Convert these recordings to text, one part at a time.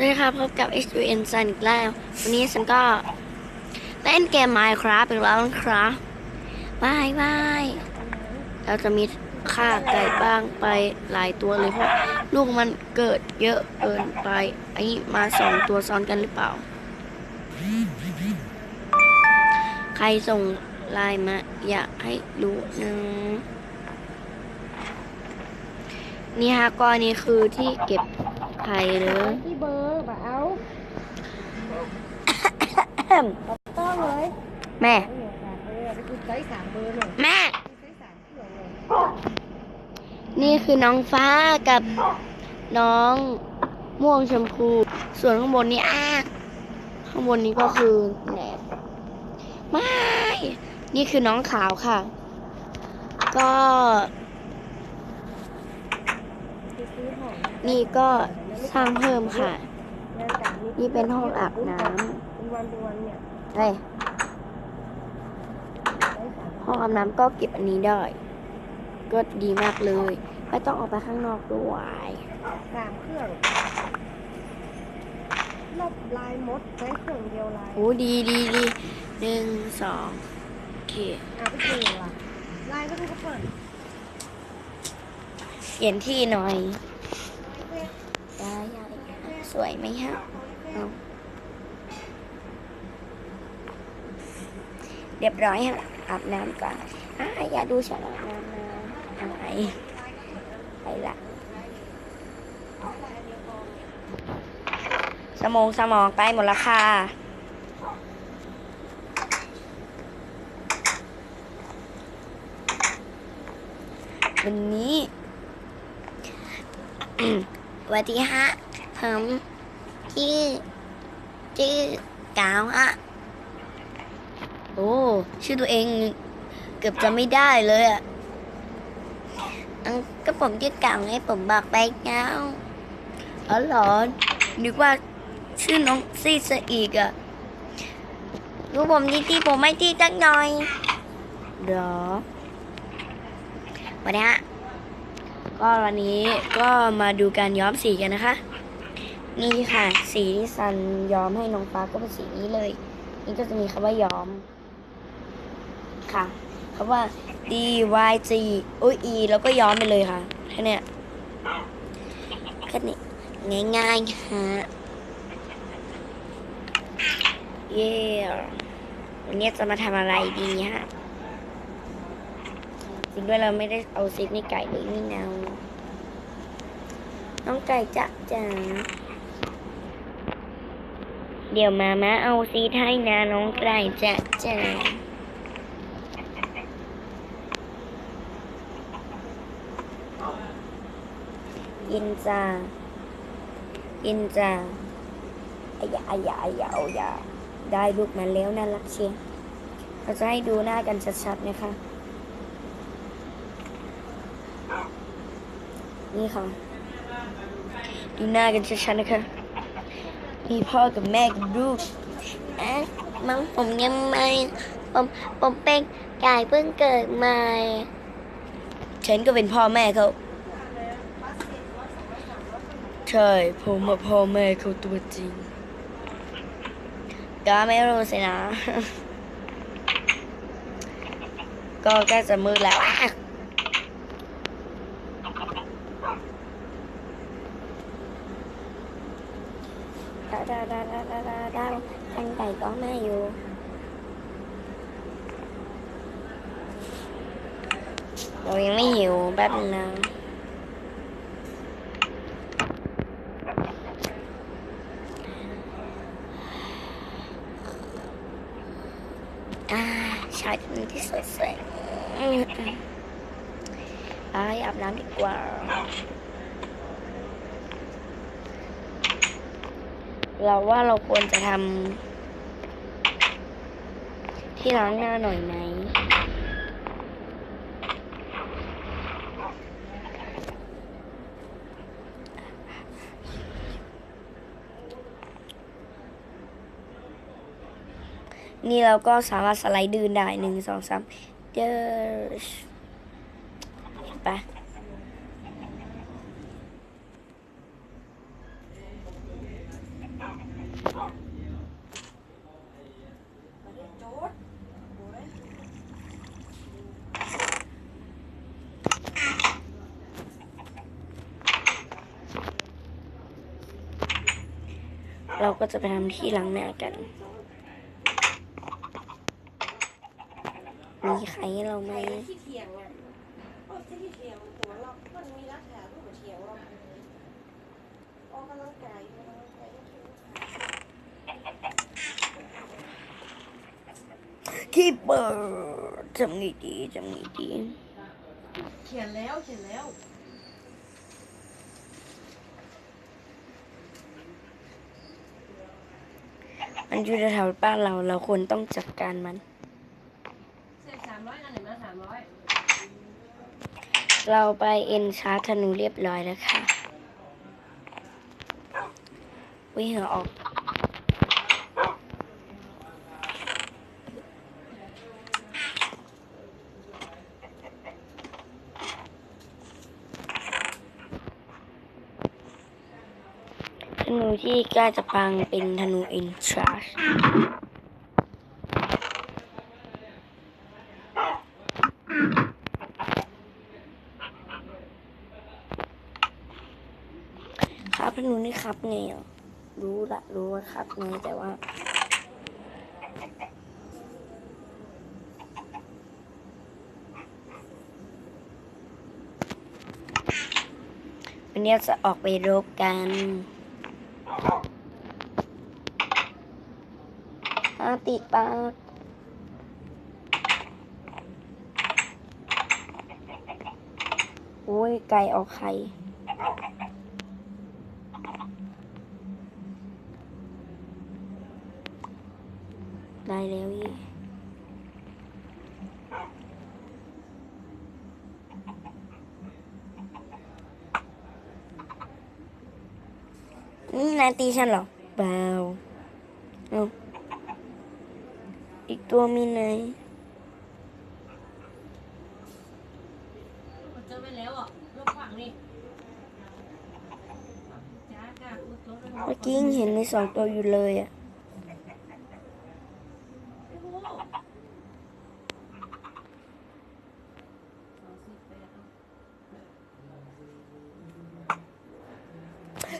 สวัสดีครับพบกับ h u n ซันอีกแล้ว วันนี้ฉันก็เล่นเกม Minecraft อีกแล้วนะครับบายบายเราจะมีฆ่าไก่บ้างไปหลายตัวเลยเพราะลูกมันเกิดเยอะเกินไปไอ้นี่มาสองตัวซ้อนกันหรือเปล่า ใครส่งไลน์มาอยากให้รู้นะนี่ฮะก็อันนี้คือที่เก็บไข่หรือ บอร์แบบเอาต้องเลยแม่เออค่ะเออไปคุยไซส์สามเบอร์หน่อยแม่ไซส์สามเผื่อหน่อยนี่คือน้องฟ้ากับน้องม่วงชมพู ส่วนข้างบนนี้อ้าข้างบนนี้ก็คือแหนบไม่ นี่คือน้องขาวค่ะ ก็ไปซื้อของนี่ก็สร้างเพิ่มค่ะงา นการนี่เป็นห้องอาบน้เป็นวันเป็นวันเนี่ยำเฮ้ยไซส์สามห้องอาบน้ำก็เก็บอันนี้ได้ ก็ดีมากเลย ไม่ต้องออกไปข้างนอกด้วยสามเครื่องลบลายมดใช้เครื่องเดียวลายโอ้ดีดีดีหนึ่งสองโอเคอะไปเจอว่ะลายก็ต้องก็เปิดเปลี่ยนที่หน่อยได้ได้สวยไหมฮะ เรียบร้อยฮะอาบน้ำก่อนอะอย่าดูฉันอาบน้ำนะอะไรไปละสมองสมองไปหมดละค่ะวันนี้วัสดีฮะผม ชื่อชื่อกาวฮะโอ้ชื่อตัวเองเกือบจะไม่ได้เลยอะก็ผมชื่อกาวไงผมบอกไปแล้วอ๋อเหรอนึกว่าชื่อน้องซีซะอีกอะรู้ผมที่ที่ผมไม่ที่สักหน่อยเดี๋ยวสวัสดีฮะก็วันนี้ก็มาดูการย้อมสีกันนะคะ นี่ค่ะ สีที่ซันย้อมให้น้องฟ้าก็เป็นสีนี้เลย นี่ก็จะมีคำว่าย้อม ค่ะคำว่า D Y G อุ้ย E แล้วก็ย้อมไปเลยค่ะแค่นี้แค่นี้ง่ายๆฮะเย้วันนี้จะมาทำอะไรดีฮะจริงด้วยเราไม่ได้เอาซิกในไก่เลยนี่นาน้องไก่จะจ๋า เดี๋ยวมาม่าเอาซีดให้นะน้องไก่จะจ๋ายินจ้ายินจ้าอายาอายาอายาอายาได้ลูกมาแล้วน่ารักเชียวเราจะให้ดูหน้ากันชัดๆนะคะ นี่ค่ะ ดูหน้ากันชัดๆนะคะ มีพ่อกับแม่กับลูกเอ๊ะมังผมยังไม่ผมผมเป็นไก่เพิ่งเกิดใหม่ ฉันก็เป็นพ่อแม่เขาใช่ ผมมาพ่อแม่เขาตัวจริงก็ไม่รู้สินะ ก็ใกล้จะมืดแล้ว อะดาวดาวดาวดาวดาวดาวดาวกันไก่ก็แม่อยู่เรายังไม่หิวแป๊บนึงอ่าชายคนนี้ที่สวยๆไปอาบน้ำดีกว่า เราว่าเราควรจะทำที่ล้างหน้าหน่อยไหมนี่เราก็สามารถสไลด์ดืนได้หนึ่งสองสามเดอเห็นปะ เราก็จะไปทำที่ล้างหน้ากัน มีใครให้เราไหมเถียงอะก็ที่เถียตัวเรามันมีรักษาลูกเถียเราออกกำลังกายออกกำลังกายก็คือคีเปอร์จำไงดีจำไงดี เขียนแล้ว เขียนแล้ว มันอยู่แถวๆบ้านเราเราควรต้องจัดการมัน เสร็จสามร้อยอันไหนมาสามร้อยเราไปเอ็นชาร์จธนูเรียบร้อยแล้วค่ะวิเหงื่อออก ธนู ที่กล้จะพังเป็นธนูเอ็นชาร์จครับธนูนี่ครับไงรู้ละรู้ว่าครับไงแต่ว่าวันนี้จะออกไปรบกัน อาติดปากโอ้ย ไก่ออกไข่ได้แล้วยี่ นี่นายตีฉันเหรอเปล่าเอาอีกตัวมีไหนเจอไปแล้วอะลูกขวางนี่จ้าจ้าอุดตัวเมื่อกี้ยังเห็นในสองตัวอยู่เลยอะ โอ้โห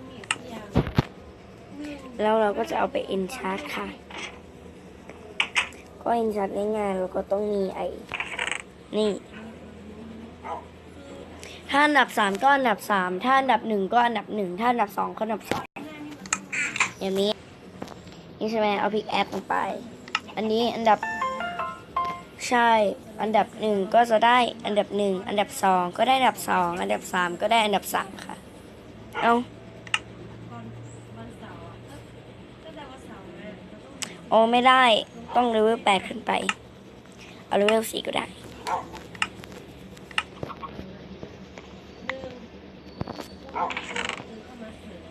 ณมีสักอย่างเงินแล้วเราก็จะเอาไปเอ็นชาร์จค่ะ ก็เอ็นชาร์จง่ายๆเราก็ต้องมีไอ้ นี่ ถ้าอันดับสามก็อันดับสามถ้าอันดับหนึ่งก็อันดับหนึ่งถ้าอันดับสองก็อันดับสองอย่างนี้ นี่ใช่ไหมเอาพิกแอปลงไป อันนี้อันดับใช่ อันดับหนึ่งก็จะได้อันดับหนึ่ง อันดับสองก็ได้อันดับสอง อันดับสามก็ได้อันดับสามค่ะ เอาโอ้ไม่ได้ ต้องเลเวลแปดขึ้นไป เอาเลเวลสี่ก็ได้นึ่งคุณเอาซื้อเข้ามาเสริม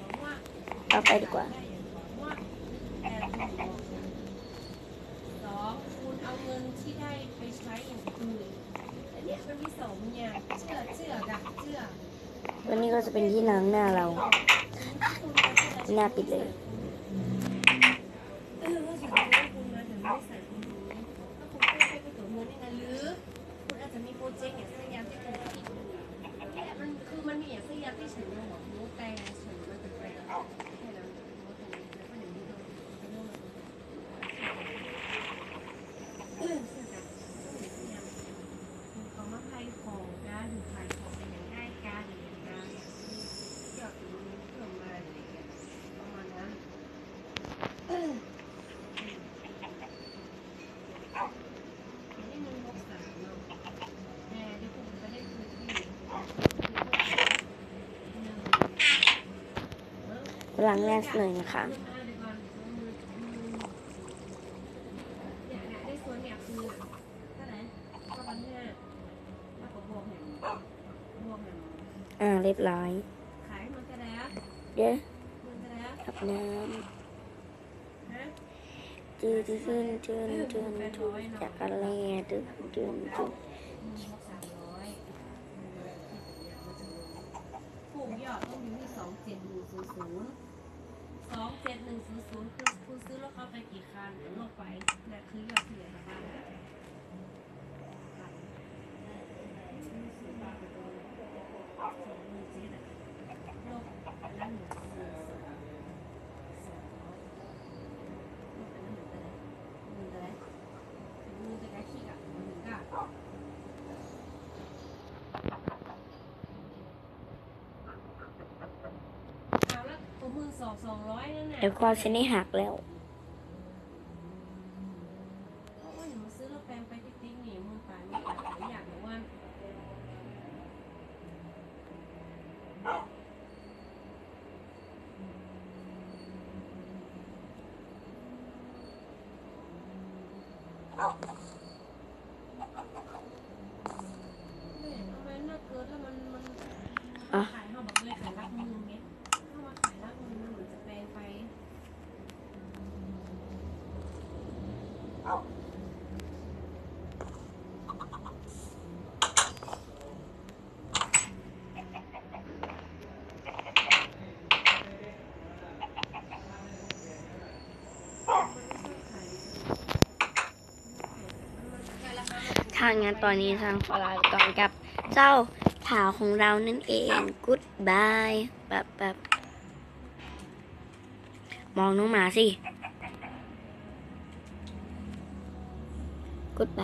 บอกว่า เอาไปดีกว่าได้อย่างบอกว่าแอนถูกบอกสองคุณเอาเงินที่ได้ไปใช้อย่างอื่นแต่เนี่ยมันมีสองอย่างเชื่อเชื่อดักเชื่อวันนี้ก็จะเป็นที่ล้างหน้าเรา หน้าปิดเลยเออว่าสมมติว่าคุณมาถึงไม่ใส่คุณนี้ถ้าคุณไม่ได้ไปตัวเงินนี่นะหรือคุณอาจจะมีโปรเจกต์อย่างสักอย่างที่คุณคิดอยู่เนี่ยมันคือมันมีอย่างสักอย่างที่ฉันบอกรู้แต่ฉันมันเป็นแปลงแค่นั้นว่าตรงนี้แล้วก็อย่างนี้เราเป็นเรื่องมันเออเชื่อกันต้องเห็นสักอย่างคุณเขาม ล้างหน้าหน่อยนะคะ เดี๋ยวก่อนมือมือเนี่ยเนี่ยได้ส่วนเนี่ยคือเท่าไหร่ก็พันห้าแล้ว ก็บวกแห่งบวกแห่งอ่าเรียบร้อยขายมันจะแล้วเดี๋ยวมันจะแล้วอาบน้ำจืดจืดจืดจืดจืดจากอะไรจืดจืดจืดหนึ่งสามร้อยผูกยอดต้องอยู่ที่สองเจ็ดหนึ่งศูนย์ศูนย์สองเจ็ดหนึ่งศูนย์ศูนย์คือคุณซื้ อรถเข้าไปกี่คันลงไปนั่นคือยอดเหลือจากบ้านโลกอันนั้นหนึ่ย์สองสองโลกอันนั้นหนึ่งอะไรหนึ่งอะไรหนึ่งจะใกล้ขี้กับนึ่งก้าเอาแล้วตัวมือสองสองร้อยนั่นน่ะเดี๋ยวคอฉันได้หักแล้ว โอ้ยหนูซื้อรถแปลงไปติ๊กติ๊กหนีมือตายมือตายหนูอยากบอกว่าเนี่ยทำไมน่าเกิดแล้วมันมัน อะ ขายเขาบอกเลยขายรักมือไงถ้ามาขายรักมือมันเหมือนจะแปลงไป ทางงานตอนนี้ทางฟลาก่อนกับเจ้าขาวของเรานั่นเองกู๊ดบายแบบแบบมองน้องหมาสิกู๊ดบาย